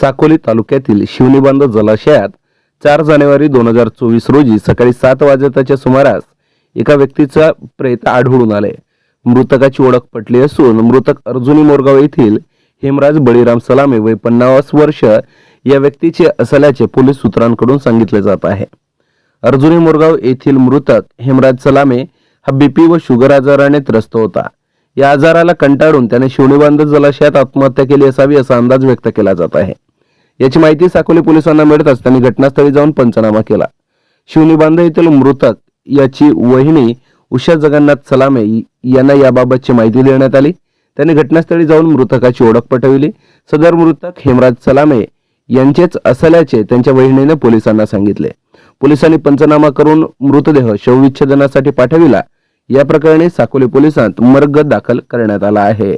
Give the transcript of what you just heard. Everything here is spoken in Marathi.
साकोली तालुक्यातील शिवनिबंध जलाशयात चार जानेवारी दोन हजार चोवीस रोजी सकाळी सात वाजताच्या सुमारास एका व्यक्तीचा प्रेत आढळून आले. मृतकाची ओळख पटली असून मृतक अर्जुनी मोरगाव येथील हेमराज बळीराम सलामे वय पन्नास वर्ष या व्यक्तीचे असल्याचे पोलीस सूत्रांकडून सांगितले जात आहे. अर्जुनी मोरगाव येथील मृतक हेमराज सलामे हा बीपी व शुगर आजाराने त्रस्त होता. या आजाराला कंटाळून त्याने शिवणीबांध जलाशयात आत्महत्या केली असावी असा अंदाज व्यक्त केला जात आहे. याची माहिती साकोली पोलिसांना मिळताच त्यांनी घटनास्थळी जाऊन पंचनामा केला. शिवनीबांध येथील मृतक याची वहिनी उषा जगन्नाथ सलामे यांना याबाबतची माहिती देण्यात आली. त्यांनी घटनास्थळी जाऊन मृतकाची ओळख पटविली. सदर मृतक हेमराज सलामे यांचेच असल्याचे त्यांच्या वहिनीने पोलिसांना सांगितले. पोलिसांनी पंचनामा करून मृतदेह शवविच्छेदनासाठी पाठविला. या प्रकरणी साकोली पोलिसांत मर्ग दाखल करण्यात आला आहे.